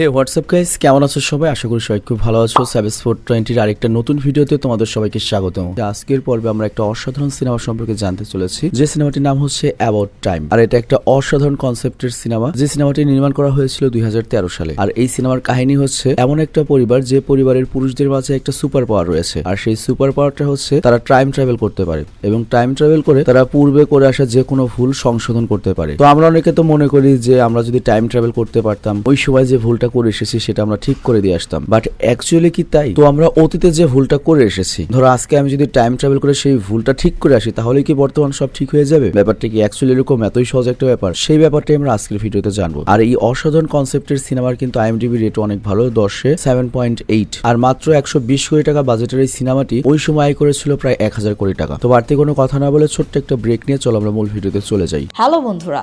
হে WhatsApp guys কেমন আছো সবাই? আশা করি সবাই খুব ভালো আছো। সেভেস ফোর টোয়েন্টির আরেকটা নতুন ভিডিওতে তোমাদের সবাইকে স্বাগত আজকের পর্বে আমরা একটা অসাধারণ সিনেমা সম্পর্কে জানতে চলেছি। যে সিনেমাটির নাম হচ্ছে অ্যাবাউট টাইম আর এটা একটা অসাধারণ কনসেপ্টের সিনেমা। যে সিনেমাটি নির্মাণ করা হয়েছিল দুই হাজার তেরো সালে। আর এই সিনেমার কাহিনী হচ্ছে, এমন একটা পরিবার যে পরিবারের পুরুষদের মাঝে একটা সুপার পাওয়ার রয়েছে। আর সেই সুপার পাওয়ারটা হচ্ছে, তারা টাইম ট্রাভেল করতে পারে। এবং টাইম ট্রাভেল করে তারা পূর্বে করে আসা যে কোনো ভুল সংশোধন করতে পারে। তো আমরা অনেকে তো মনে করি যে, আমরা যদি টাইম ট্রাভেল করতে পারতাম, ওই সময় যে ভুলটা করে এসেছি, সেটা আমরা ঠিক করে দিয়ে আসতাম। বাট অ্যাকচুয়ালি কি তাই? তো আমরা অতীতে যে ভুলটা করে এসেছি, ধরো আজকে আমি যদি টাইম ট্রাভেল করে সেই ভুলটা ঠিক করে আসি, তাহলে কি বর্তমান সব ঠিক হয়ে যাবে? ব্যাপারটা কি অ্যাকচুয়ালি এরকম এতই সহজ একটা ব্যাপার? সেই ব্যাপারটাই আমরা আজকের ভিডিওতে জানব। আর এই অসাধারণ কনসেপ্টের সিনেমার কিন্তু আইএমডিবি রেট অনেক ভালো, দশে সেভেন পয়েন্ট এইট আর মাত্র একশো বিশ কোটি টাকা বাজেটের এই সিনেমাটি ওই সময় আয় করেছিল প্রায় এক হাজার কোটি টাকা। তো বাড়তি কোনো কথা না বলে ছোট্ট একটা ব্রেক নিয়ে চলো আমরা মূল ভিডিওতে চলে যাই। হ্যালো বন্ধুরা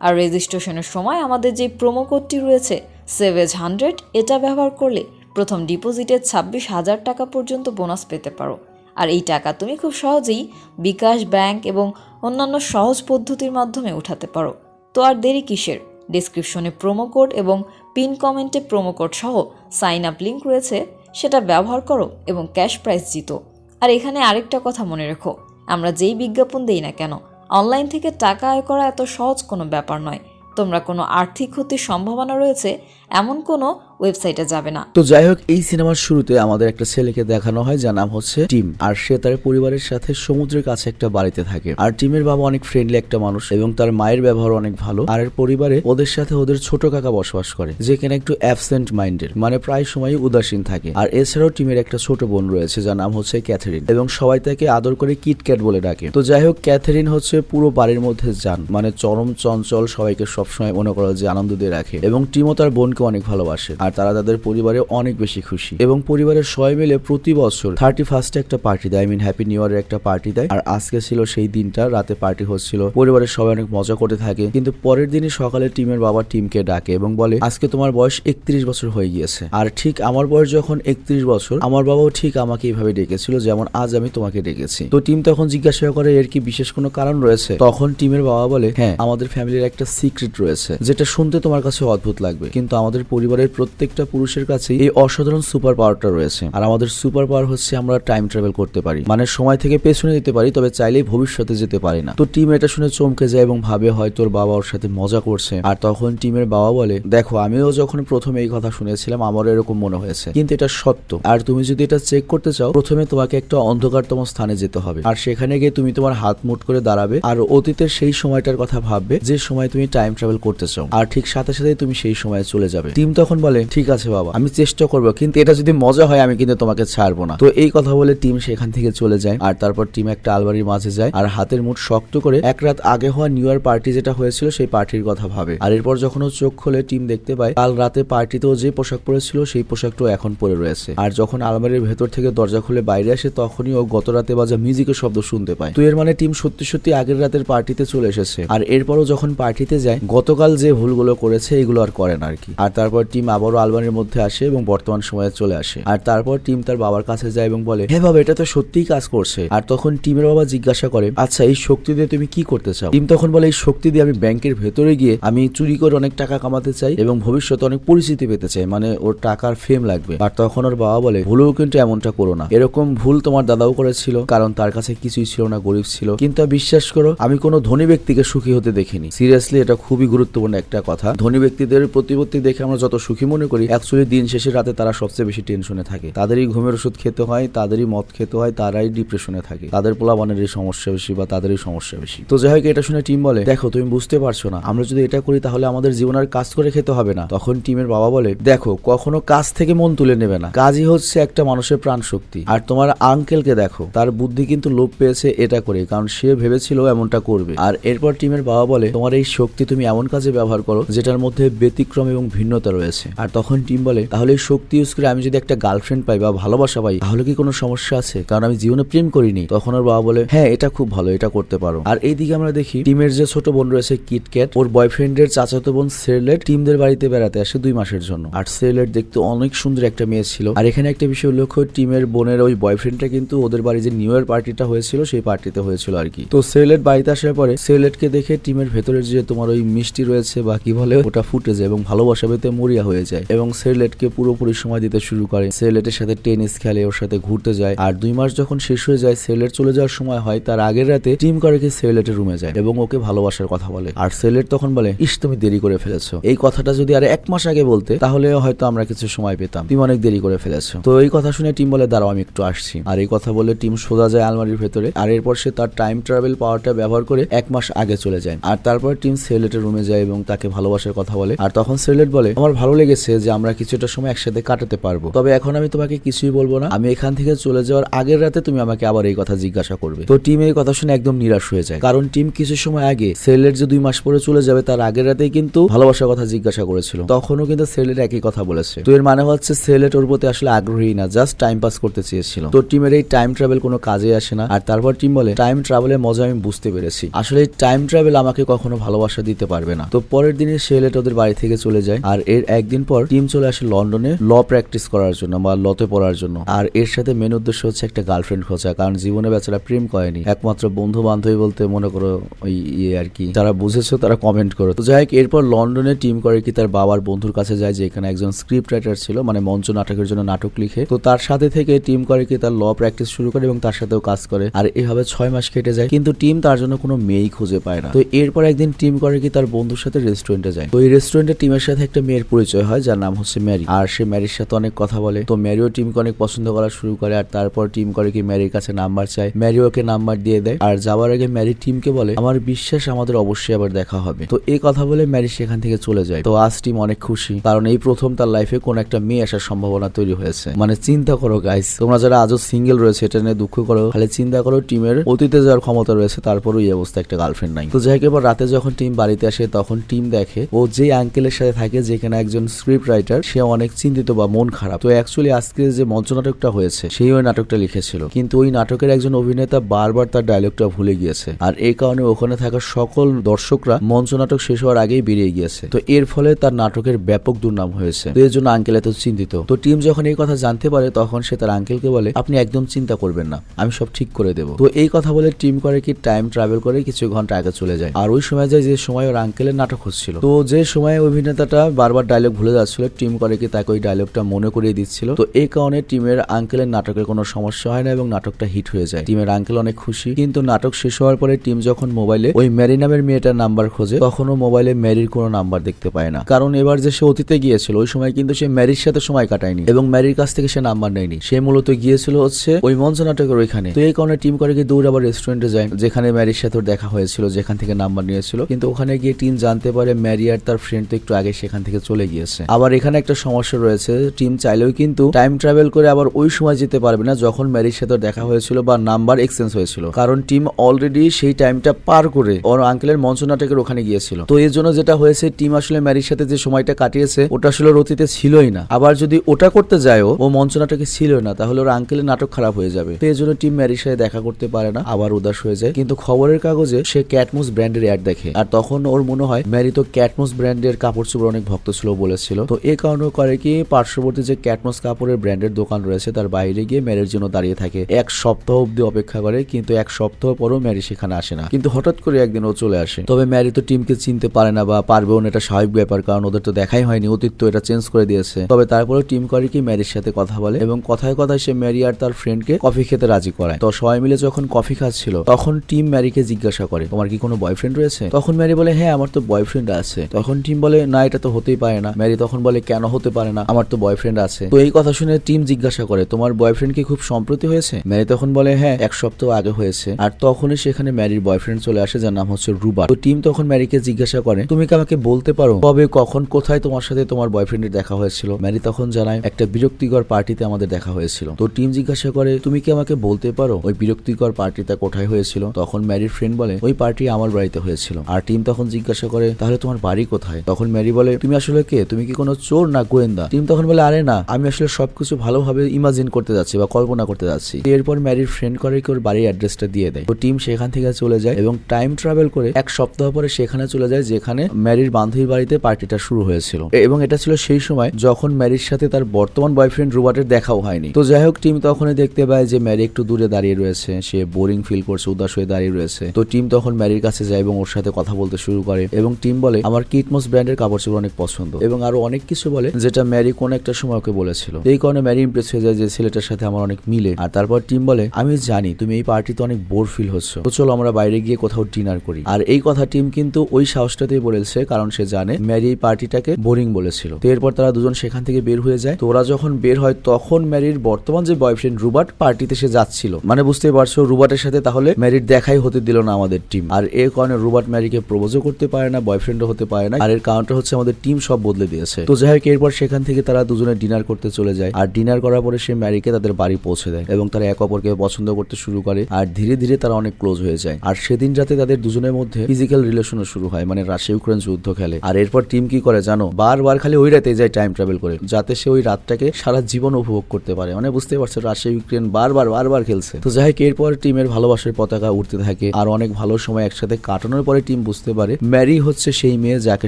আর রেজিস্ট্রেশনের সময় আমাদের যে প্রোমো কোডটি রয়েছে সেভেজ হান্ড্রেড এটা ব্যবহার করলে প্রথম ডিপোজিটে ছাব্বিশ হাজার টাকা পর্যন্ত বোনাস পেতে পারো। আর এই টাকা তুমি খুব সহজেই বিকাশ ব্যাংক এবং অন্যান্য সহজ পদ্ধতির মাধ্যমে উঠাতে পারো। তো আর দেরি কিসের? ডিসক্রিপশনে প্রোমো কোড এবং পিন কমেন্টে প্রোমো কোড সহ সাইন আপ লিঙ্ক রয়েছে, সেটা ব্যবহার করো এবং ক্যাশ প্রাইজ জিতো। আর এখানে আরেকটা কথা মনে রেখো, আমরা যেই বিজ্ঞাপন দেই না কেন অনলাইন থেকে টাকা আয় করা এত সহজ কোনো ব্যাপার নয়। তোমরা কোনো আর্থিক ক্ষতির সম্ভাবনা রয়েছে এমন কোনো ওয়েবসাইটে যাবে না। তো যাই হোক, এই সিনেমার শুরুতে আমাদের একটা ছেলেকে দেখানো হয় যার নাম হচ্ছে টিম। আর সে তার পরিবারের সাথে সমুদ্রের কাছে একটা বাড়িতে থাকে। আর টিমের বাবা অনেক ফ্রেন্ডলি একটা মানুষ এবং তার মায়ের ব্যবহার অনেক ভালো। আর এর পরিবারে ওদের সাথে ওদের ছোট কাকা বসবাস করে, যে কিনা একটু অ্যাবসেন্ট মাইন্ডের মানে প্রায় সময় উদাসীন থাকে। আর এছাড়াও টিমের একটা ছোট বোন রয়েছে যার নাম হচ্ছে ক্যাথেরিন এবং সবাই তাকে আদর করে কিটক্যাট বলে ডাকে। তো যাই হোক, ক্যাথেরিন হচ্ছে পুরো বাড়ির মধ্যে যান মানে চরম চঞ্চল, সবাইকে সবসময় মনে করা যে আনন্দ দিয়ে রাখে। এবং টিমও তার বোনকে অনেক ভালোবাসে। আর তারা তাদের পরিবারে অনেক বেশি খুশি। এবং পরিবারের সবাই মিলে প্রতি বছর থার্টি ফার্স্টে একটা পার্টি দেয়। আই মিন হ্যাপি নিউ ইয়ারের একটা পার্টি দেয়। আর আজকে ছিল সেই দিনটা। রাতে পার্টি হচ্ছিল। পরিবারের সবাই অনেক মজা করতে থাকে। কিন্তু পরের দিনই সকালে টিমের বাবা টিমকে ডাকে এবং বলে, আজকে তোমার বয়স একত্রিশ বছর হয়ে গিয়েছে। আর ঠিক আমার বয়স যখন একত্রিশ বছর, আমার বাবাও ঠিক আমাকে এইভাবে ডেকেছিল যেমন আজ আমি তোমাকে ডেকেছি। তো টিম তখন জিজ্ঞাসা করে, এর কি বিশেষ কোনো কারণ রয়েছে? তখন টিমের বাবা বলে হ্যাঁ আমাদের ফ্যামিলির একটা সিক্রেট রয়েছে, যেটা শুনতে তোমার কাছে অদ্ভুত লাগবে। কিন্তু আমাদের পরিবারের প্রত্যেকটা পুরুষের কাছে এই অসাধারণ সুপার পাওয়ারটা রয়েছে। আর আমাদের সুপার পাওয়ার হচ্ছে আমরা টাইম ট্রাভেল করতে পারি। মানে সময় থেকে পেছনে যেতে পারি, তবে চাইলেই ভবিষ্যতে যেতে পারি না। তো টিম এটা শুনে চমকে যায় এবং ভাবে হয় তোর বাবা ওর সাথে মজা করছে। আর তখন টিমের বাবা বলে, দেখো, আমিও যখন প্রথম এই কথা শুনেছিলাম, আমারও এরকম মনে হয়েছে। কিন্তু এটা সত্য। আর তুমি যদি এটা চেক করতে চাও, প্রথমে তোমাকে একটা অন্ধকারতম স্থানে যেতে হবে। আর সেখানে গিয়ে তুমি তোমার হাত মুট করে দাঁড়াবে আর অতীতের সেই সময়টার কথা ভাববে যে সময় তুমি টাইম ট্রাভেল করতে চাও। আর ঠিক সাথে সাথে তুমি সেই সময়ে চলে যাবে। টিম তখন বলে, ঠিক আছে বাবা, আমি চেষ্টা করব, কিন্তু এটা যদি মজা হয়, আমি কিন্তু তোমাকে ছাড়বো না। তো এই কথা বলে টিম সেখান থেকে চলে যায়, আর তারপর টিম একটা আলমারির মাঝে যায়, আর হাতের মুঠ শক্ত করে এক রাত আগে হওয়া নিউ ইয়ার পার্টি যেটা হয়েছিল, সেই পার্টির কথা ভাবে। আর এরপর যখন ও চোখ খোলে, টিম দেখতে পায়, কাল রাতে পার্টিতেও যে পোশাক পরেছিল, সেই পোশাকটাও এখন পরে রয়েছে। আর যখন আলমারির ভেতর থেকে দরজা খুলে বাইরে আসে, তখনই ও গত রাতে বাজা মিউজিকের শব্দ শুনতে পায়। তো এর মানে টিম সত্যি সত্যি আগের রাতের পার্টিতে চলে এসেছে। আর এরপরও যখন পার্টিতে যায়, গতকাল যে ভুলগুলো করেছে, এগুলো আর করে না আর কি। আর তারপর টিম আবারও আলমারির মধ্যে আসে এবং বর্তমান সময়ে চলে আসে। আর তারপর টিম তার বাবার কাছে যায় এবং বলে হ্যাঁ বাবা, এটা তো সত্যিই কাজ করছে। আর তখন টিমের বাবা জিজ্ঞাসা করে আচ্ছা এই শক্তি দিয়ে তুমি কি করতে চাও? টিম তখন বলে, এই শক্তি দিয়ে আমি ব্যাংকের ভেতরে গিয়ে আমি চুরি করে অনেক টাকা কামাতে চাই এবং ভবিষ্যতে অনেক পরিচিতি পেতে চাই মানে ওর টাকার ফেম লাগবে। আর তখন ওর বাবা বলে, ভুলেও কিন্তু এমনটা করো না। এরকম ভুল তোমার দাদাও করেছিল, কারণ তার কাছে কিছুই ছিল না, গরিব ছিল। কিন্তু বিশ্বাস করো, আমি কোনো ধনী ব্যক্তিকে সুখী হতে দেখিনি। সিরিয়াসলি এটা খুবই গুরুত্বপূর্ণ একটা কথা। ধনী ব্যক্তিদের প্রতিপত্তি দেখে আমরা যত সুখী মনে করি অ্যাকচুয়ালি দিন শেষে রাতে তারা সবচেয়ে বেশি টেনশনে থাকে। তাদেরই ঘুমের ওষুধ খেতে হয়, তাদেরই মদ খেতে হয়, তারাই ডিপ্রেশনে থাকে। তাদের পোলাবানের সমস্যা বেশি বা তাদেরই সমস্যা বেশি। তো যাই হোক, এটা শুনে টিম বলে, দেখো, তুমি বুঝতে পারছ না। আমরা যদি এটা করি, তাহলে আমাদের জীবন আর কাজ করে খেতে হবে না। তখন টিমের বাবা বলে, দেখো, কখনো কাজ থেকে মন তুলে নেবে না। কাজই হচ্ছে একটা মানুষের প্রাণ শক্তি আর তোমার আঙ্কেলকে দেখো, তার বুদ্ধি কিন্তু লোপ পেয়েছে এটা করে কারণ সে ভেবেছিল এমনটা করবে। আর এরপর টিমের বাবা বলে, তোমার এই শক্তি তুমি এমন কাজে ব্যবহার করো, যেটার মধ্যে ব্যতিক্রম এবং ভিন্নতা রয়েছে। আর তখন টিম বলে তাহলে শক্তি ইউজ করে আমি যদি একটা গার্লফ্রেন্ড পাই বা ভালোবাসা পাই তাহলে কি কোনো সমস্যা আছে? কারণ আমি জীবনে প্রেম করিনি। তখন ওর বাবা বলে হ্যাঁ এটা খুব ভালো এটা করতে পারো। আর এইদিকে আমরা দেখি টিমের যে ছোট বোন রয়েছে কিটক্যাট ওর বয়ফ্রেন্ডের চাচাতো বোন সেরলেট টিমদের বাড়িতে বেড়াতে আসে দুই মাসের জন্য। আর সেরলেট দেখতে অনেক সুন্দর একটা মেয়ে ছিল। আর এখানে একটা বিষয় উল্লেখ হয়, টিমের বোনের ওই বয়ফ্রেন্ডটা কিন্তু ওদের বাড়ি যে নিউ ইয়ার পার্টিটা হয়েছিল সেই পার্টিতে হয়েছিল আর কি। তো সেরলেট বাড়িতে আসার পরে সেরলেটকে দেখে টিমের ভেতরে যে তোমার ওই মিষ্টি রয়েছে বা কি বলে ওটা ফুটে যায় এবং ভালোবাসা পেতে মরিয়া হয়ে যায় এবং সেরলেটকে পুরোপুরি সময় দিতে শুরু করে। সেরলেটের সাথে টেনিস খেলে, ওর সাথে ঘুরতে যায়। আর দুই মাস যখন শেষ হয়ে যায় সেরলেট চলে যাওয়ার সময় হয়, তার আগের রাতে টিম করে কি সেরলেটের রুমে যায় এবং ওকে ভালোবাসার কথা বলে। আর সেরলেট তখন বলে, ইস, তুমি দেরি করে ফেলেছো। এই কথাটা যদি আর এক মাস আগে বলতে, তাহলে হয়তো আমরা কিছু সময় পেতাম। তুমি অনেক দেরি করে ফেলেছো। তো এই কথা শুনে টিম বলে, দাঁড়াও, আমি একটু আসছি। আর এই কথা বলে টিম সোজা যায় আলমারির ভেতরে। আর এরপর সে তার টাইম ট্রাভেল পাওয়ারটা ব্যবহার করে এক মাস আগে চলে যায়। আর তারপর টিম সেলেটের রুমে যায় এবং তাকে ভালোবাসার কথা বলে। আর তখন সেলেট বলে, আমার ভালো লেগেছে যে আমরা কিছুটা সময় একসাথে কাটাতে পারব। তবে এখন আমি তোমাকে কিছুই বলব না। আমি এখান থেকে চলে যাওয়ার আগের রাতে তুমি আমাকে আবার এই কথা জিজ্ঞাসা করবে। তো টিম এই কথা শুনে একদম নিরাশ হয়ে যায়। কারণ টিম কিছু সময় আগে সেলেট যে দুই মাস পরে চলে যাবে, তার আগের রাতেই কিন্তু ভালোবাসার কথা জিজ্ঞাসা করেছিল। তখনও কিন্তু সেলেট একই কথা বলেছে। তো এর মানে হচ্ছে সেলেট ওর প্রতি আসলে আগ্রহী না জাস্ট টাইম পাস করতে চেয়েছিল। তো টিমের এই টাইম ট্রাভেল কোনো কাজে আসে না। আর তারপর টিম বলে টাইম ট্রাভেলের মজা আমি বুঝতে পেরেছি। আসলে টাইম ট্রাভেল আমাকে কখনো ভালোবাসা দিতে পারবে না। তো পরের দিনে সেলেট ওদের বাড়ি থেকে চলে যায়। আর এর একদিন পর টিম চলে আসে লন্ডনে ল প্র্যাকটিস করার জন্য বা লতে পড়ার জন্য। আর এর সাথে মেন উদ্দেশ্য হচ্ছে একটা গার্লফ্রেন্ড খোঁজা, কারণ জীবনে বেচারা প্রেম করেনি। একমাত্র বন্ধু বান্ধবী বলতে মনে করো ওই ইয়ে আর কি। যারা বুঝেছ তারা কমেন্ট করো। তো যাই হোক, এরপর লন্ডনে টিম করে কি তার বাবার বন্ধুর কাছে যায় যে এখানে একজন স্ক্রিপ্ট রাইটার ছিল মানে মঞ্চ নাটকের জন্য নাটক লিখে। তো তার সাথে থেকে টিম করে কি তার ল প্র্যাকটিস শুরু করে এবং তার সাথেও কাজ করে। আর এভাবে ছয় মাস কেটে যায়, কিন্তু টিম তার জন্য কোনো মেয়েই খুঁজে পায় না। তো এরপর একদিন টিম করে কি তার বন্ধুর সাথে রেস্টুরেন্টে যায়। তো এই রেস্টুরেন্টে টিমের সাথে একটা মেয়ের পরিচয় হয় যার নাম হচ্ছে ম্যারি আর সে ম্যারির সাথে অনেক কথা বলে। তো ম্যারিও টিমকে অনেক পছন্দ করা শুরু করে আর তারপর টিম করে কি ম্যারির কাছে নাম্বার চায়। ম্যারি ওকে নাম্বার দিয়ে দেয়। আর যাওয়ার আগে ম্যারি টিমকে বলে আমার বিশ্বাস আমাদের অবশ্যই আবার দেখা হবে। তো এই কথা বলে ম্যারি সেখান থেকে চলে যায়। তো আজ টিম অনেক খুশি কারণ এই প্রথম তার লাইফে কোন একটা মেয়ে আসার সম্ভাবনা তৈরি হয়েছে। মানে চিন্তা করো গাইস তোমরা যারা আজও সিঙ্গেল রয়েছে এটা নিয়ে দুঃখ করো। খালি চিন্তা করো টিমের অতীতে যাওয়ার ক্ষমতা রয়েছে তারপরও এই অবস্থা একটা গার্লফ্রেন্ড নাই। তো যাই হোক, এবার রাতে যখন টিম বাড়িতে আসে তখন টিম দেখে ও যে আঙ্কেলের সাথে থাকে যেখানে একজন স্ক্রিপ্ট রাইটার সে অনেক চিন্তিত বা মন খারাপ। তো অ্যাকচুয়ালি আজকে যে মঞ্চ নাটকটা হয়েছে, সেই ওই নাটকটা লিখেছিল। কিন্তু ওই নাটকের একজন অভিনেতা বারবার তার ডায়লগটা ভুলে গিয়েছে। আর এই কারণে ওখানে থাকা সকল দর্শকরা মঞ্চ নাটক শেষ হওয়ার আগেই বেরিয়ে গিয়েছে। তো এর ফলে তার নাটকের ব্যাপক দুর্নাম হয়েছে। তো এর জন্য আঙ্কেল এত চিন্তিত। তো টিম যখন এই কথা জানতে পারে, তখন সে তার আঙ্কেলকে বলে, আপনি একদম চিন্তা করবেন না, আমি সব ঠিক করে দেবো। তো এই কথা বলে টিম করে কি টাইম ট্রাভেল করে কিছু ঘণ্টা আগে চলে যায়। আর ওই সময় যায় যে সময় ওর আঙ্কেলের নাটক হচ্ছিল। তো যে সময় অভিনেতাটা বারবার ডায়লগ ভুলে যাচ্ছিল টিম করে কি তাকে ওই ডায়লগটা মনে করিয়ে দিচ্ছিল। তো এই কারণে টিমের আঙ্কেলের নাটকের কোনো সমস্যা হয় না এবং নাটকটা হিট হয়ে যায়। টিমের আঙ্কেল অনেক খুশি, কিন্তু নাটক শেষ হওয়ার পরে টিম যখন মোবাইলে ওই ম্যারি নামের মেয়েটার নাম্বার খোঁজে, তখনও মোবাইলে ম্যারির কোনো নাম্বার দেখতে পায় না। কারণ এবার যে সে অতীতে গিয়েছিল, ওই সময় কিন্তু সে ম্যারির সাথে সময় কাটায়নি এবং ম্যারির কাছ থেকে সে নাম্বার নেয়নি। সে মূলত গিয়েছিল হচ্ছে ওই মঞ্চ নাটকের ওইখানে। তো এই কারণে টিম করে গিয়ে দৌড় আবার রেস্টুরেন্টে যায়, যেখানে ম্যারির সাথে দেখা হয়েছিল, যেখান থেকে নাম্বার নিয়েছিল। কিন্তু ওখানে গিয়ে টিম জানতে পারে ম্যারি আর তার ফ্রেন্ড তো একটু আগে সেখান থেকে চলে গিয়েছে। আবার এখানে একটা সমস্যা রয়েছে, টিম চাইলেও কিন্তু টাইম ট্রাভেল করে আবার ওই সময় যেতে পারবে না যখন ম্যারির সাথে দেখা হয়েছিল বা নাম্বার এক্সচেঞ্জ হয়েছিল। কারণ টিম অলরেডি সেই টাইমটা পার করে ওর আঙ্কেলের মঞ্চ নাটকের ওখানে গিয়েছিল। তো এর জন্য যেটা হয়েছে টিম আসলে ম্যারির সাথে যে সময়টা কাটিয়েছে, ওটা আসলে অতীতে ছিলই না। আবার যদি ওটা করতে যায়ও ও মঞ্চ নাটকে ছিল না, তাহলে ওর আঙ্কেলের নাটক খারাপ হয়ে যাবে। তো এই জন্য টিম ম্যারির সাথে দেখা করতে পারে না, আবার উদাস হয়ে যায়। কিন্তু খবরের কাগজে সে ক্যাটমোস ব্র্যান্ডের অ্যাড দেখে। আর তখন ওর মনে হয়, ম্যারি তো ক্যাটমোস ব্র্যান্ডের কাপড় চোপড় অনেক ভক্ত ছিল বলেছিল। তো এই কারণে করে কি, পার্শ্ববর্তী যে ক্যাটমোস কাপড়ের ব্র্যান্ডের দোকান রয়েছে, তার বাইরে গিয়ে ম্যারির জন্য দাঁড়িয়ে থাকে। এক সপ্তাহ অব্দি অপেক্ষা করে, কিন্তু এক সপ্তাহ পরও ম্যারি সেখানে আসে না। কিন্তু হঠাৎ করে একদিন ও চলে আসে। তবে ম্যারি তো টিমকে চিনতে পারে না বা পারবেও না, এটা স্বাভাবিক ব্যাপার, কারণ ওদের তো দেখাই হয়নি, অতীত তো এটা চেঞ্জ করে দিয়েছে। তবে তারপরে টিম করে কি ম্যারির সাথে কথা বলে এবং কথায় কথায় সে ম্যারি আর তার ফ্রেন্ডকে কফি খেতে রাজি করায়। তো সবাই মিলে যখন কফি খাচ্ছিল, তখন টিম ম্যারিকে জিজ্ঞাসা করে, তোমার কি কোনো বয়ফ্রেন্ড রয়েছে? তখন ম্যারি বলে হ্যাঁ আমার তো বয়ফ্রেন্ড আছে। তখন টিম বলে, না, এটা তো হতেই পারে না। ম্যারি তখন বলে, কেন হতে পারে না? আমার তো বয়ফ্রেন্ড আছে। তো এই কথা শুনে টিম জিজ্ঞাসা করে, তোমার বয়ফ্রেন্ড কি খুব সম্প্রতি হয়েছে? ম্যারি তখন বলে হ্যাঁ এক সপ্তাহ আগে হয়েছে। আর তখনই সেখানে ম্যারির বয়ফ্রেন্ড চলে আসে, যার নাম হচ্ছে রুবার তো টিম তখন ম্যারিকে জিজ্ঞাসা করে, তুমি কি আমাকে বলতে পারো কবে, কখন, কোথায় তোমার সাথে তোমার বয়ফ্রেন্ডের দেখা হয়েছিল? ম্যারি তখন জানায়, একটা বিরক্তিকর পার্টিতে আমাদের দেখা হয়েছিল। তো টিম জিজ্ঞাসা করে, তুমি কি আমাকে বলতে পারো ওই বিরক্তিকর পার্টিটা কোথায় হয়েছিল? তখন ম্যারির ফ্রেন্ড বলে, ওই পার্টি আমার বাড়িতে হয়েছিল। আর টিম তখন জিজ্ঞাসা করে, তাহলে তোমার বাড়ি কোথায়? তখন ম্যারি বলে, তুমি আসলে কে? তুমি কি কোনো চোর না গোয়েন্দা? টিম তখন বলে, আরে না, আমি আসলে সবকিছু ভালোভাবে ইমাজিন করতে যাচ্ছি বা কল্পনা করতে যাচ্ছি। এরপর ম্যারির ফ্রেন্ড করে কি ওর বাড়ির অ্যাড্রেসটা দিয়ে দেয়। তো টিম সেখান থেকে চলে যায় এবং টাইম ট্রাভেল করে এক সপ্তাহ পরে সেখানে চলে যায়, যেখানে ম্যারির বান্ধবীর বাড়িতে পার্টিটা শুরু হয়েছিল। এবং এটা ছিল সেই সময় যখন ম্যারির সাথে তার বর্তমান বয়ফ্রেন্ড রুবার্টের দেখাও হয়নি। তো যাই হোক, টিম তখনই দেখতে পায় যে ম্যারি একটু দূরে দাঁড়িয়ে রয়েছে। সে বোরিং ফিল করছে, উদাস হয়ে দাঁড়িয়ে রয়েছে। তো টিম তখন ম্যারির কাছে যায় এবং ওর সাথে কথা বলতে শুরু করে এবং টিম বলে, আমার কিটমস ব্র্যান্ডের কাপড় চোপড় অনেক পছন্দ। এবং আরও অনেক কিছু বলে, যেটা ম্যারি কোন একটা সময় ওকে বলেছিল। এই কারণে ম্যারি ইমপ্রেস হয়ে যায় যে ছেলেটার সাথে আমার অনেক মিলে। আর তারপর টিম বলে, আমি জানি, তুমি এই পার্টিতে অনেক বোর ফিল হচ্ছ। তো চলো আমরা বাইরে গিয়ে কোথাও ডিনার করি। আর এই কথা টিম কিন্তু ওই সাহসটাতেই বলেছে, কারণ সে জানে ম্যারি এই পার্টিটাকে বোরিং বলেছিল। তো এরপর তারা দুজন সেখান থেকে বের হয়ে যায়। তো ওরা যখন বের হয়, তখন ম্যারির বর্তমান যে বয়ফ্রেন্ড রুবার্ট, পার্টিতে সে যাচ্ছিল। মানে বুঝতেই পারছ, রুবার্টের সাথে তাহলে ম্যারির দেখাই হতে দিল না আমাদের টিম আর এর কারণে রুবার্ট ম্যারিকে প্রপোজও করতে পারে না বয়ফ্রেন্ডও হতে পারে না। আর এর কারণটা হচ্ছে আমাদের টিম সব বদলে দিয়েছে। তো যাই হোক, এরপর সেখান থেকে তারা দুজনে ডিনার করতে চলে যায়। আর ডিনার করার পরে সে ম্যারিকে তাদের বাড়ি পৌঁছে দেয় এবং তারা এক অপরকে পছন্দ করতে শুরু করে। আর ধীরে ধীরে তারা অনেক ক্লোজ হয়ে যায়। আর সেদিন রাতে তাদের দুজনের মধ্যে ফিজিক্যাল রিলেশনও শুরু হয় মানে রাশিয়া ইউক্রেন যুদ্ধ খেলে। আর এরপর টিম কি করে জানো? বারবার খালি ওই রাতে যায় টাইম ট্রাভেল করে, যাতে সে ওই রাতটাকে সারা জীবন উপভোগ করতে পারে। মানে বুঝতে পারছ রাশিয়া ইউক্রেন বারবার বারবার খেলছে। তো যাই হোক, এরপর টিমের ভালোবাসার পতাকা উঠতে থাকে। আর অনেক ভালো সময় একসাথে কাটানোর পরে টিম বুঝতে পারে, ম্যারি হচ্ছে সেই মেয়ে যাকে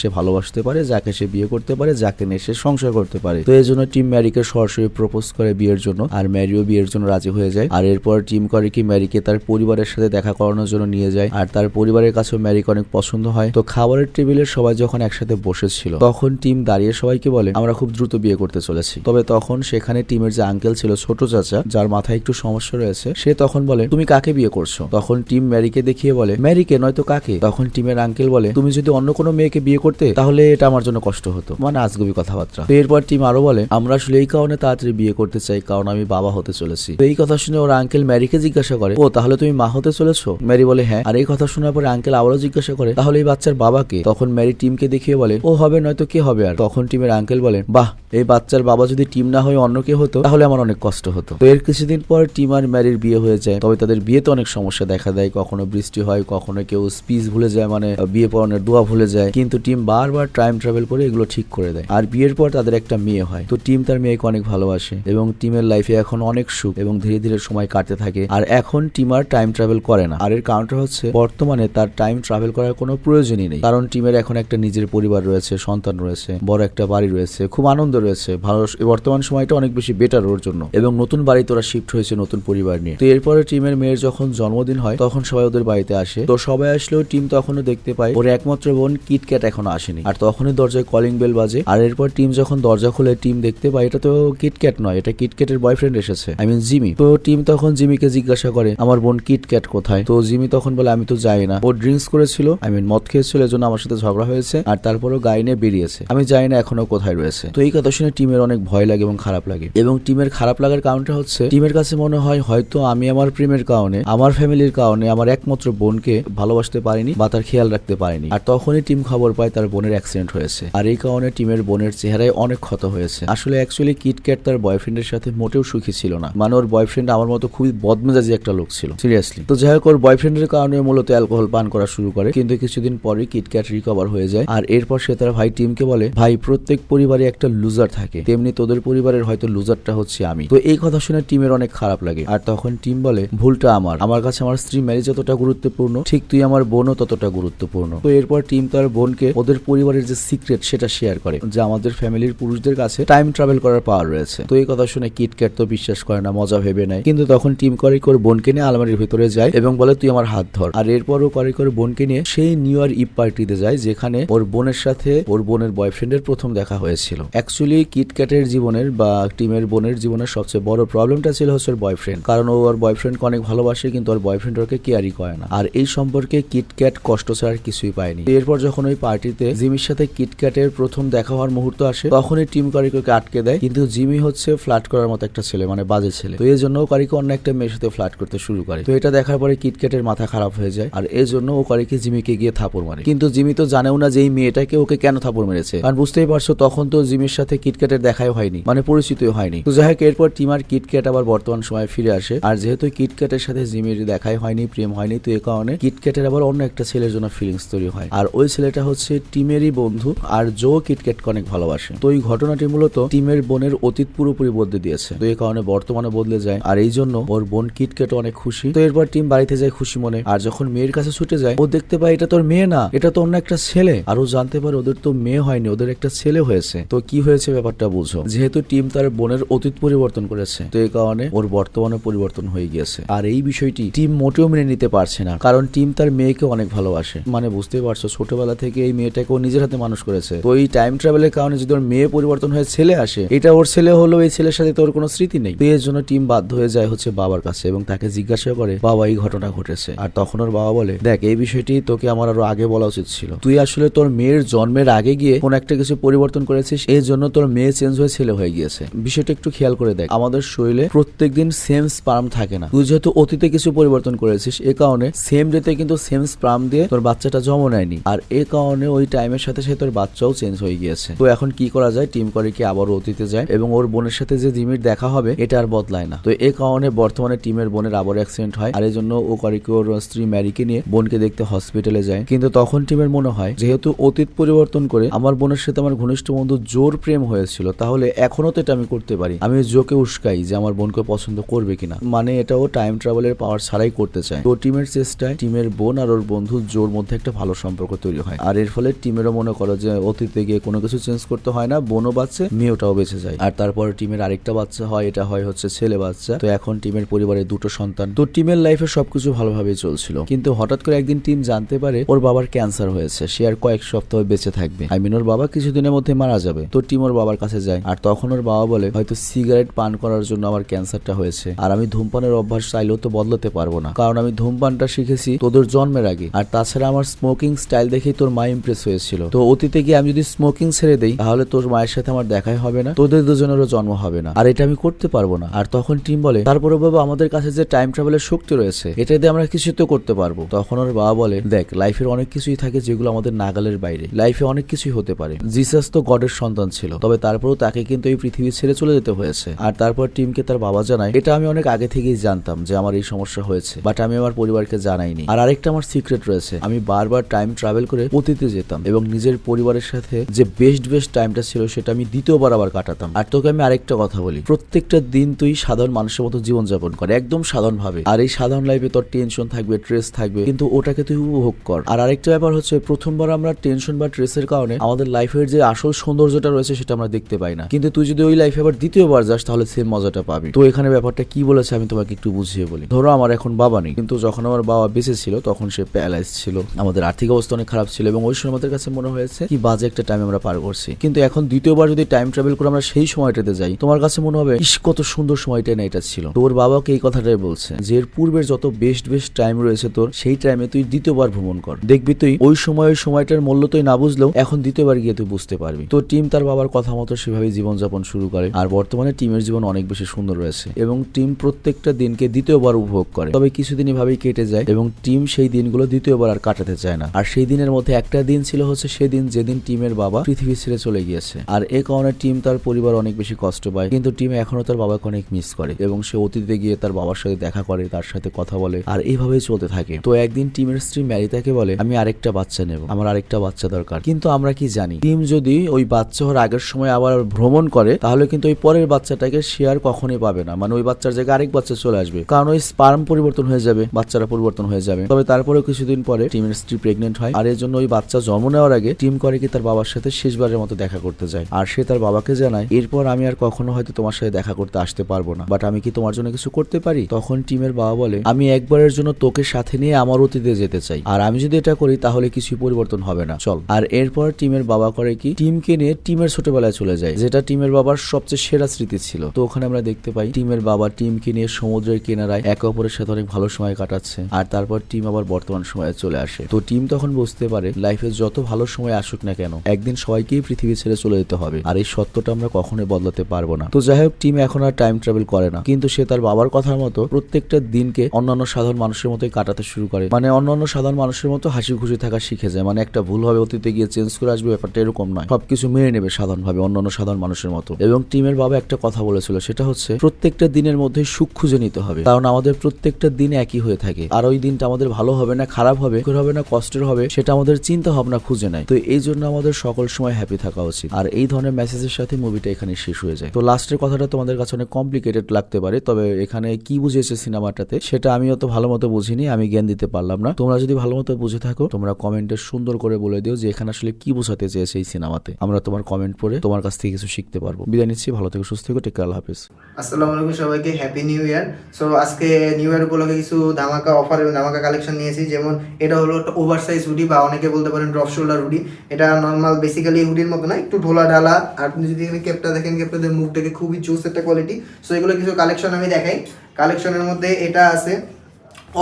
সে ভালোবাসতে পারে, যাকে সে বিয়ে করতে পারে, যাকে নিয়ে সে সংসার করতে পারে। তো এই জন্য টিম ম্যারিকে সরাসরি প্রপোজ করে বিয়ের জন্য। আর ম্যারিও বিয়ের জন্য রাজি হয়ে যায়। আর এরপর টিম করে কি ম্যারিকে তার পরিবারের সাথে দেখা করানোর জন্য নিয়ে যায়। আর তার পরিবারের কাছেও ম্যারিকে অনেক পছন্দ হয়। তো খাবারের টেবিলে সবাই যখন একসাথে বসেছিল, তখন টিম দাঁড়িয়ে সবাইকে বলে, আমরা খুব দ্রুত বিয়ে করতে চলেছি। তবে তখন সেখানে টিমের যে আঙ্কেল ছিল, ছোট চাচা, যার মাথায় একটু সমস্যা রয়েছে, সে তখন বলে, তুমি কাকে বিয়ে করছ? তখন টিম ম্যারিকে দেখিয়ে বলে, ম্যারিকে নয়তো কাকে? তখন টিমের আঙ্কেল বলে, তুমি যদি অন্য কোনো মেয়েকে বিয়ে করতে, তাহলে এটা আমার জন্য কষ্ট হতো। মানে আজগুবি কথাবার্তা। তো এরপর টিম আরও বলে আমরা আসলে এই কারণে তাড়াতাড়ি বিয়ে করতে চাই কারণ আমি বাবা হতে চলেছি। তো এই কথা শুনে ওর আঙ্কেল ম্যারিকে জিজ্ঞাসা করে ও তাহলে তুমি মা হতে চলেছো? ম্যারি বলে হ্যাঁ। আর এই কথা শোনার পরে আঙ্কেল আবারও জিজ্ঞাসা করে তাহলে এই বাচ্চার বাবাকে? তখন ম্যারি টিমকে দেখিয়ে বলে ও হবে নয়তো কে হবে আর? তখন টিমের আঙ্কেল বলে বাহ এই বাচ্চার বাবা যদি টিম না হয়ে অন্য কে হতো তাহলে আমার অনেক কষ্ট হতো। তো এর কিছুদিন পর টিম আর ম্যারির বিয়ে হয়ে যায়। তবে তাদের বিয়েতে অনেক সমস্যা দেখা দেয়। কখনো বৃষ্টি হয় কখনো কেউ স্পিচ ভুলে যায় মানে বিয়ে পড়ানোর দোয়া ভুলে যায়। কিন্তু টিম বারবার টাইম ট্রাভেল করে এগুলো ঠিক করে দেয়। আর বিয়ের পর তাদের একটা মেয়ে হয়। তো টিম তার মেয়েকে অনেক ভালোবাসে এবং টিমের লাইফে এখন অনেক সুখ এবং ধীরে ধীরে সময় কাটতে থাকে। আর এখন টিম আর টাইম ট্রাভেল করে না। আর এর কারণটা হচ্ছে, বর্তমানে তার টাইম ট্রাভেল করার কোনো প্রয়োজনই নেই। কারণ টিমের এখন একটা নিজের পরিবার রয়েছে, সন্তান রয়েছে, বড় একটা বাড়ি রয়েছে, খুব আনন্দ রয়েছে। ভালো বর্তমান সময়টা অনেক বেশি বেটার ওর জন্য। এবং নতুন বাড়িতে ওরা শিফট হয়েছে নতুন পরিবার নিয়ে। তো এরপরে টিমের মেয়ের যখন জন্মদিন হয়, তখন সবাই ওদের বাড়িতে আসে। তো সবাই আসলেও টিম তখনও দেখতে পায়। ওর একমাত্র বোন কিটক্যাট এখনও আসেনি। আর তখনই দরজায় কলিং বেল বাজে। আর এরপর টিম যখন দরজা খুলে টিম দেখতে পায়, এটা তো কিটক্যাট নয়, এটা কিটক্যাটের বয়ফ্রেন্ড এসেছে। আই মিন জিমি তো টিম তখন জিমিকে জিজ্ঞাসা করে, আমার বোন কিটক্যাট কোথায়? তো জিমি তখন বলে, আমি তো যাই না। ও ড্রিঙ্কস করেছিল আই মিন মদ খেয়েছিল, এজন্য আমার সাথে ঝগড়া হয়েছে। আর তারপরও গাড়ি নিয়ে বেরিয়েছে। আমি জানি না এখনও কোথায় রয়েছে। তো এই কথা শুনে টিমের অনেক ভয় লাগে এবং খারাপ লাগে। এবং টিমের খারাপ লাগার কারণটা হচ্ছে টিমের কাছে মনে হয় হয়তো আমি আমার প্রেমের কারণে, আমার ফ্যামিলির কারণে আমার একমাত্র বোনকে ভালোবাসতে পারিনি বা তার খেয়াল রাখতে পারিনি। আর তখনই টিম খবর পায় তার বোনের অ্যাক্সিডেন্ট হয়েছে। আর এই কারণে টিমের বোনের চেহারায় অনেক ক্ষত হয়েছে। আসলে অ্যাকচুয়ালি কিটক্যাট তার বয়ফ্রেন্ডের সাথে মোটেও সুখী ছিল না। মানে ওর বয়ফ্রেন্ড আমার মতো খুবই বদমেজাজি একটা লোক ছিল সিরিয়াসলি তো যাই হোক, ওর বয়ফ্রেন্ডের কারণে মূলত অ্যালকোহল পান করা শুরু করে। কিন্তু কিছুদিন পরে কিটক্যাট রিকভার হয়ে যায়। আর এরপর সে তার ভাই টিমকে বলে, ভাই, প্রত্যেক পরিবারে একটা লুজার থাকে। তেমনি তোদের পরিবারের হয়তো লুজারটা হচ্ছে আমি। তো এই কথা শুনে টিমের অনেক খারাপ লাগে। আর তখন টিম বলে, ভুলটা আমার। আমার কাছে আমার স্ত্রী ম্যারি যতটা গুরুত্বপূর্ণ, ঠিক তুই আমার বোনও ততটা গুরুত্বপূর্ণ। তো এরপর টিম তার বোনকে ওদের পরিবারের যে সিক্রেট সেটা শেয়ার করে। যে আমাদের ফ্যামিলির পুরুষদের কাছে টাইম ট্রাভেল করার পাওয়ার রয়েছে। তো এই কথা শুনে কিটক্যাট তো বিশ্বাস করে না, মজা ভেবে নেয়। কিন্তু তখন টিম করে করে বোনকে নিয়ে আলমারির ভিতরে যায় এবং বলে, তুই আমার হাত ধর। আর এরপরও করে করে বোনকে নিয়ে সেই নিউ ইয়ার ইভ পার্টিতে যায়, যেখানে ওর বোনের সাথে ওর বোনের বয়ফ্রেন্ডের প্রথম দেখা হয়েছিল। অ্যাকচুয়ালি কিটক্যাটের জীবনের বা টিমের বোনের জীবনের সবচেয়ে বড় প্রবলেমটা ছিল হচ্ছে ওর বয়ফ্রেন্ড কারণ ও ওর বয়ফ্রেন্ডকে অনেক ভালোবাসে, কিন্তু ওর বয়ফ্রেন্ড ওকে কেয়ারই করে না। আর এই সম্পর্কে কিটক্যাট কষ্ট ছাড়া কিছুই পায়নি। এরপর যখন ওই পার্টিতে জিমির সাথে কিটক্যাটের প্রথম দেখা হওয়ার মুহূর্ত আসে, তখনই টিম কারিকোকে আটকে দেয়, কিন্তু জিমি হচ্ছে ফ্লাট করার মতো একটা ছেলে মানে বাজে ছেলে। তো এই জন্য কারিকে অন্য একটা মেয়ের সাথে ফ্লাট করতে শুরু করে। তো এটা দেখার পরে কিটক্যাটের মাথা খারাপ হয়ে যায়, আর এই জন্য ও কারিকে জিমিকে গিয়ে থাপড় মারে। কিন্তু জিমি তো জানেও না যে এই মেয়েটাকে ওকে কেন থাপড় মেরেছে। কারণ বুঝতেই পারছ, তখন তো জিমির সাথে কিটক্যাটের দেখাই হয়নি মানে পরিচিতই হয়নি। তো যাই হোক, এরপর টিম আর কিটক্যাট আবার বর্তমান সময়ে ফিরে আসে। আর যেহেতু কিটক্যাটের সাথে জিমির দেখাই হয়নি, প্রেম হয়নি, তো এ কারণে কিটক্যাটের আবার অন্য একটা ছেলের জন্য ফিলিংস তৈরি হয়। আর ওই ছেলেটা হচ্ছে টিমেরই বন্ধু আর জো কিটক্যাটকে অনেক ভালোবাসে। তো এই ঘটনাটি মূলত টিমের বোনের অতীত পুরোপুরি বদলে দিয়েছে। তো এই কারণে বর্তমানে বদলে যায়। আর এই জন্য ওর বোন কিটক্যাট অনেক খুশি। তো এরপর টিম বাড়িতে যায় খুশি মনে। আর যখন মেয়ের কাছে ছুটে যায়, ও দেখতে পায় এটা তোর মেয়ে না, এটা তো অন্য একটা ছেলে। আর ও জানতে পারে ওদের তো মেয়ে হয়নি, ওদের একটা ছেলে হয়েছে। তো কি হয়েছে ব্যাপারটা বুঝো। যেহেতু টিম তার বোনের অতীত পরিবর্তন করেছে, তো এই কারণে ওর বর্তমানে পরিবর্তন হয়ে গিয়েছে। আর এই বিষয়টি টিম মোটেও মেনে নিতে পারছে না, কারণ টিম তার মেয়েকে অনেক ভালোবাসে। মানে বুঝতেই পারছ, ছোটবেলা থেকে এই মেয়েটাকে ও নিজের হাতে মানুষ করেছে। তো এই টাইম ট্রাভেলের কারণে যদি ওর মেয়ে পরিবর্তন হয়ে ছেলে আসে, এটা ওর ছেলে হলো এই ছেলের সাথে তোর কোনো স্মৃতি নেই। তো এর জন্য টিম বাধ্য হয়ে যায় হচ্ছে বাবার কাছে এবং তাকে জিজ্ঞাসা করে, বাবা, এই ঘটনা ঘটেছে। আর তখন ওর বাবা বলে, দেখ, এই বিষয়টি তোকে আমার আরও আগে বলা উচিত ছিল। তুই আসলে তোর মেয়ের জন্মের আগে গিয়ে কোন একটা কিছু পরিবর্তন করেছিস, এই জন্য তোর মেয়ে চেঞ্জ হয়ে ছেলে হয়ে গিয়েছে। বিষয়টা একটু খেয়াল করে দেখ, আমাদের শরীরে প্রত্যেকদিন সেম স্পার্ম থাকে না। তুই যেহেতু অতীতে কিছু পরিবর্তন করেছিস, এ কারণে সেম ডেতে কিন্তু সেম স্পার্ম দিয়ে তোর বাচ্চাটা জন্ম নেয়নি। আর এ কারণে ওই টাইমের সাথে সাথে তোর বাচ্চাও চেঞ্জ হয়ে গিয়েছে। তো এখন কি করা যায়? টিম করে কি আবার অতীতে যায় এবং ওর বোনের সাথে যে জিমির দেখা হবে, এটা আর বদলায় না। তো এ কারণে বর্তমানে টিমের বোনের আবার অ্যাক্সিডেন্ট হয়। আর এই জন্য ও করে কি ওর স্ত্রী ম্যারিকে নিয়ে বোনকে দেখতে হসপিটালে যায়। কিন্তু তখন টিমের মনে হয়, যেহেতু অতীত পরিবর্তন করে আমার বোনের সাথে আমার ঘনিষ্ঠ বন্ধু জোর প্রেম হয়েছিল, তাহলে এখনও তো এটা আমি করতে পারি। আমি জোকে উস্কাই যে আমার বোনকে পছন্দ করবে কিনা। মানে এটাও টাইম ট্রাভেলের পাওয়ার ছাড়াই করতে চায়। তো টিমের চেষ্টায় টিমের বোন আর ওর বন্ধু জোর মধ্যে একটা ভালো সম্পর্ক তৈরি হয়। আর এর ফলে টিমেরও মনে করো যে অতীতে গিয়ে কোনো কিছু চেঞ্জ করতে হয় না, বোনও বাচ্চা, মেয়েটাও বেঁচে যায়। আর তারপর টিমের আরেকটা বাচ্চা হয়, এটা হয় হচ্ছে ছেলে বাচ্চা। তো এখন টিমের পরিবারে দুটো সন্তান। তো টিমের লাইফে সবকিছু ভালোভাবেই চলছিল। কিন্তু হঠাৎ করে একদিন টিম জানতে পারে ওর বাবার ক্যান্সার হয়েছে। সে আর কয়েক সপ্তাহ বেঁচে থাকবে। আই মিন ওর বাবা কিছুদিনের মধ্যে মারা যাবে। তো টিম ওর বাবার কাছে যায়। আর তখন ওর বাবা বলে, হয়তো সিগারেট পান করার জন্য আমার ক্যান্সারটা হয়েছে। আর আমি ধূমপানের অভ্যাস চাইলেও তো বদলাতে পারব না। কারণ আমি ধূমপানটা শিখেছি তোদের জন্মের আগে। আর তাছাড়া আমার স্মোকিং স্টাইল দেখেই তোর মা ইমপ্রেস হয়েছিল। তো অতীতে গিয়ে আমি যদি স্মোকিং ছেড়ে দেই, তাহলে তোর মায়ের সাথে আমার দেখাই হবে না, তোদের দুজনেরও জন্ম হবে না। আর এটা আমি করতে পারব না। আর তখন টিম বলে তারপরে বাবা, আমাদের কাছে যে টাইম ট্রাভেলের শক্তি রয়েছে, এটা দিয়ে আমরা কিছু তো করতে পারব। তখন ওর বাবা বলে, দেখ লাইফের অনেক কিছুই থাকে যেগুলো আমাদের নাগালের বাইরে। লাইফে অনেক কিছুই হতে পারে। জিসাস তো গডের সন্তান ছিল। তবে তারপরেও তাকে কিন্তু এই পৃথিবী ছেড়ে চলে যেতে হয়েছে। আর তারপর টিমকে তার বাবা জানায়, এটা আমি অনেক আগে থেকেই জানতাম যে আমার এই সমস্যা হয়েছে বাট আমি আমার পরিবারকে জানাইনি। আর আরেকটা আমার সিক্রেট রয়েছে। আমি বারবার টাইম ট্রাভেল করে অতীতে যেতাম এবং নিজের পরিবারের সাথে যে বেস্ট বেস্ট টাইমটা ছিল সেটা আমি দ্বিতীয়বার আবার কাটাতাম। আর তোকে আমি আরেকটা কথা বলি। প্রত্যেকটা দিন তুই সাধারণ মানুষের মতো জীবন যাপন কর, একদম সাধারণ ভাবে আর এই সাধারণ লাইফে তোর টেনশন থাকবে ট্রেস থাকবে, কিন্তু ওটাকে তুই উপভোগ কর। আর আরেকটা ব্যাপার হচ্ছে, প্রথমবার আমরা টেনশন বা ট্রেসের কারণে আমাদের লাইফের যে আসল সৌন্দর্যটা রয়েছে সেটা আমরা দেখতে পাই না। কিন্তু তুই যদি ওই লাইফে আবার দ্বিতীয়বার যাস, তাহলে সেম মজাটা পাবি। তো এখানে ব্যাপারটা কি বলেছে আমি তোমাকে একটু বুঝিয়ে বলি। ধরো আমার এখন বাবা নেই, কিন্তু যখন আমার বাবা বেঁচে ছিল, তখন সে প্যারালাইজ ছিল। আমাদের আর্থিক অবস্থা অনেক খারাপ ছিল এবং ওই সময় আমাদের কাছে মনে হয়েছে কি বাজে একটা টাইম আমরা পার করছি। কিন্তু এখন দ্বিতীয়বার যদি টাইম ট্রাভেল করে আমরা সেই সময়টাতে যাই, তোমার কাছে মনে হবে, ইস, কত সুন্দর সময়টা না এটা ছিল। তোর বাবাকে এই কথাটাই বলছে, যে পূর্বের যত বেস্ট বেস্ট টাইম রয়েছে তোর, সেই টাইমে তুই দ্বিতীয়বার ভ্রমণ কর। দেখবি তুই ওই সময়, ওই সময়টার মূল্য তুই না বুঝলেও এখন দ্বিতীয়বার গিয়ে তুই বুঝতে পারবি। তো টিম তার বাবার কথা মতো সেভাবে জীবনযাপন শুরু করে, আর বর্তমানে টিমের জীবন অনেক বেশি সুন্দর রয়েছে এবং টিম প্রত্যেকটা দিনকে দ্বিতীয়বার উপভোগ করে। তবে কিছুদিন এভাবেই কেটে যায় এবং টিম সেই দিনগুলো দ্বিতীয়বার আর কাটাতে চায় না। আর সেই দিনের মধ্যে একটা দিন ছিল হচ্ছে সেদিন যেদিন টিমের বাবা পৃথিবী ছেড়ে চলে গিয়েছে। আর এ কারণে টিম তার পরিবার অনেক বেশি কষ্ট পায়। কিন্তু টিম এখনও তার বাবাকে অনেক মিস করে এবং সে অতীতে গিয়ে তার বাবার সাথে দেখা করে, তার সাথে কথা বলে আর এইভাবেই চলতে থাকে। তো একদিন টিমের স্ত্রী ম্যারিতাকে বলে, আমি আরেকটা বাচ্চা নেব। আমার আরেকটা বাচ্চা দরকার। কিন্তু আমরা কি জানি? টিম যদি ওই বাচ্চা হওয়ার আগের সময় আবার ভ্রমণ করে, তাহলে কিন্তু ওই পরের বাচ্চাটাকে সে আর কখনোই পাবে না। মানে ওই বাচ্চার জায়গায় আরেক বাচ্চা চলে আসবে। কারণ ওই স্পার্ম পরিবর্তন হয়ে যাবে, বাচ্চারা পরিবর্তন হয়ে যাবে। তবে তারপরেও কিছুদিন পরে টিমের স্ত্রী প্রেগনেন্ট হয়। আর এর জন্য ওই বাচ্চা জন্ম নেওয়ার আগে টিম করে কি তার বাবার সাথে শেষবারের মতো দেখা করতে যায়? আর সে তার বাবাকে জানায়, এরপর আমি আর কখনো হয়তো তোমার সাথে দেখা করতে আসতে পারব না। বাট আমি কি তোমার জন্য কিছু করতে পারি? তখন টিমের বাবা বলে, আমি একবারের জন্য তোকে সাথে নিয়ে আমার অতীতে যেতে চাই। আর আমি যদি এটা করি, তাহলে কিছুই পরিবর্তন হবে না। চল। আর এরপর টিমের বাবা করে কি, টিমকে নিয়ে টিমের ছোটবেলায় চলে যায়, যেটা টিমের বাবার সবচেয়ে সেরা স্মৃতি ছিল। তো ওখানে আমরা দেখতে পাই, টিমের বাবা টিমকে নিয়ে সমুদ্রের কিনারায় একে অপরের সাথে অনেক ভালো সময় কাটাচ্ছে। আর তারপর টিম আবার বর্তমান সময়ে চলে আসে। তো টিম তখন বুঝতে পারে, লাইফে যত ভালো সময় আসুক না কেন। একদিন সবাইকেই পৃথিবী ছেড়ে চলে যেতে হবে। আর এই সত্যটা আমরা কখনোই বদলাতে পারব না। তো যাই হোক টিম এখন আর টাইম ট্রাভেল করে না। কিন্তু সে তার বাবার কথার মতো প্রত্যেকটা দিনকে অন্যান্য সাধারণ মানুষের মতোই কাটাতে শুরু করে। মানে অন্যান্য সাধারণ মানুষের মতো হাসি খুশি থাকা শিখে যায়। মানে একটা ভুল হবে অতীতে গিয়ে চেঞ্জ করে আসবে, ব্যাপারটা এরকম নয়। সবকিছু মেনে নেবে সাধারণভাবে অন্যান্য সাধারণ মানুষের মতো। এবং টিমের বাবা একটা কথা বলেছিল, সেটা হচ্ছে প্রত্যেকটা দিনের মধ্যে সুখ খুঁজে নিতে হবে। কারণ আমাদের প্রত্যেকটা দিন একই হয়ে থাকে। আর ওই দিনটা আমাদের ভালো হবে না, খারাপ হবে হবে না, কষ্টের হবে, সেটা আমাদের চিন্তা ভাবনা খুঁজে নেয়। তো এই জন্য আমাদের সকল সময় হ্যাপি থাকা উচিত। আর এই ধরনের মেসেজের সাথে মুভিটা এখানে শেষ হয়ে যায়। তো লাস্টের কথাটা তোমাদের কাছে অনেক কমপ্লিকেটেড লাগতে পারে, তবে এখানে কি বুঝিয়েছে সিনেমাটাতে সেটা আমি অত ভালো মতো বুঝিনি, আমি জ্ঞান দিতে পারলাম না। তোমরা যদি ভালো মতো বুঝে থাকো, তোমরা কমেন্টে সুন্দর করে বলে দিও যে এখানে আসলে কি বোঝাতে চেয়েছে এই সিনেমাতে আমরা তোমার কমেন্ট পড়ে তোমার কাছ থেকে কিছু শিখতে পারব। বিদায় নিচ্ছি, ভালো থেকে, সুস্থ থেকো টেক আল্লাহ হাফিজ। আসসালামু আলাইকুম সবাইকে হ্যাপি নিউ ইয়ার সো আজকে নিউ ইয়ার উপলক্ষে কিছু ধামাকা অফার এবং ধামাকা কালেকশন নিয়েছি, যেমন এটা হলো ওভার সাইজ হুডি বা অনেকে বলতে পারেন ড্রপ শোল্ডার হুডি এটা নর্মাল বেসিক্যালি হুডির মতো না, একটু ঢোলা ঢালা, আর আপনি যদি ক্যাপটা দেখেন ক্যাপটা মুখটাকে খুবই জোস একটা কোয়ালিটি সো এগুলো কিছু কালেকশন আমি দেখাই। কালেকশনের মধ্যে এটা আছে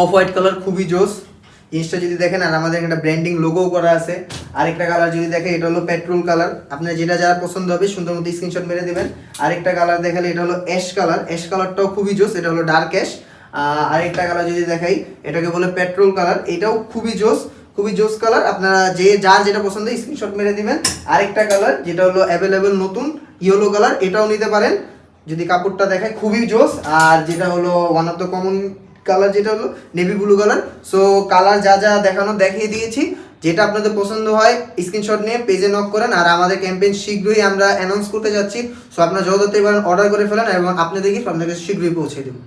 অফ হোয়াইট কালার খুবই জোস জিনিসটা যদি দেখেন, আর আমাদের একটা ব্র্যান্ডিং লোগো করা আছে। আরেকটা কালার যদি দেখেন, এটা হলো পেট্রোল কালার আপনার যেটা যার পছন্দ হবে, সুন্দর মতো স্ক্রিনশট মেরে দেবেন। আরেকটা কালার দেখালে, এটা হলো অ্যাশ কালার অ্যাশ কালারটাও খুবই জোস এটা হলো ডার্ক অ্যাশ আরেকটা কালার যদি দেখাই, এটাকে বলে পেট্রোল কালার এটাও খুবই জোস খুবই জোস কালার। আপনারা যে যার যেটা পছন্দ স্ক্রিনশট মেরে দিবেন। আরেকটা কালার, যেটা হলো অ্যাভেলেবেল নতুন ইয়েলো কালার, এটাও নিতে পারেন। যদি কাপড়টা দেখায়, খুবই জোস। আর যেটা হলো one of the common colour, যেটা হলো navy blue colour. So colour যা যা দেখানো, দেখিয়ে দিয়েছি। যেটা আপনাদের পছন্দ হয় স্ক্রিনশট নিয়ে পেজে নক করেন। আর আমাদের ক্যাম্পেইন শীঘ্রই আমরা অ্যানাউন্স করতে যাচ্ছি। সো আপনারা যত পারেন অর্ডার করে ফেলেন এবং আপনাদেরকে আপনাদের শীঘ্রই পৌঁছে দেবো